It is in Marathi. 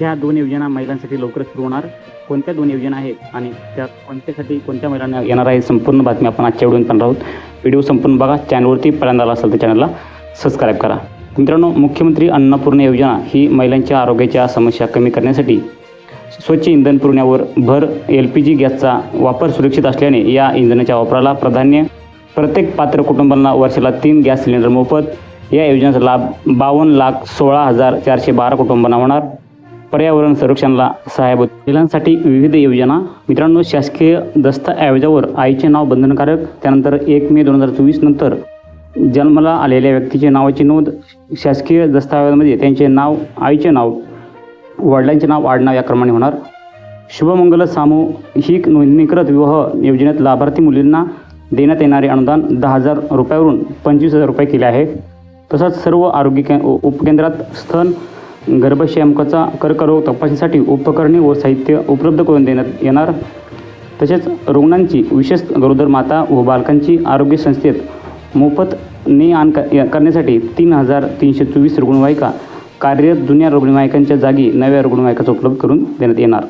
ह्या दोन योजना महिलांसाठी लवकरच सुरू होणार. कोणत्या दोन योजना आहेत आणि त्या कोणत्यासाठी कोणत्या महिलांना येणार आहे संपूर्ण बातमी आपण आजच्या व्हिडिओ पाहणार आहोत. व्हिडिओ संपूर्ण बघा चॅनलवरती पहिल्यांदा आला असेल तर चॅनलला सबस्क्राईब करा. मित्रांनो मुख्यमंत्री अन्नपूर्ण योजना ही महिलांच्या आरोग्याच्या समस्या कमी करण्यासाठी स्वच्छ इंधन पुरवण्यावर भर एल पी जी गॅसचा वापर सुरक्षित असल्याने या इंधनाच्या वापराला प्राधान्य प्रत्येक पात्र कुटुंबांना वर्षाला तीन गॅस सिलेंडर मोफत. या योजनेचा लाभ बावन्न लाख सोळा हजार चारशे बारा कुटुंबांना होणार. पर्यावरण संरक्षणाला सहाय्यभूत महिलांसाठी विविध योजना. मित्रांनो शासकीय दस्तऐवजावर आईचे नाव बंधनकारक त्यानंतर एक मे दोन हजार चोवीस नंतर जन्माला आलेल्या व्यक्तीचे नावाची नोंद शासकीय दस्तऐवजामध्ये त्यांचे नाव आईचे नाव वडिलांचे नाव आडनाव या क्रमाने होणार. शुभमंगल सामूहिक नोंदणीकृत विवाह योजनेत लाभार्थी मुलींना देण्यात येणारे अनुदान दहा हजार रुपयावरून पंचवीस हजार रुपये केले आहे. तसंच सर्व आरोग्य के उपकेंद्रात स्तन गर्भशयंकाचा कर्करोग तपासणीसाठी उपकरणे व साहित्य उपलब्ध करून देण्यात येणार. तसेच रुग्णांची विशेष गरोदर माता व बालकांची आरोग्य संस्थेत मोफत ने आण क- करण्यासाठी तीन हजार तीनशे चोवीस रुग्णवाहिका कार्यरत जुन्या रुग्णवाहिकांच्या जागी नव्या रुग्णवाहिकाचा उपलब्ध करून देण्यात येणार.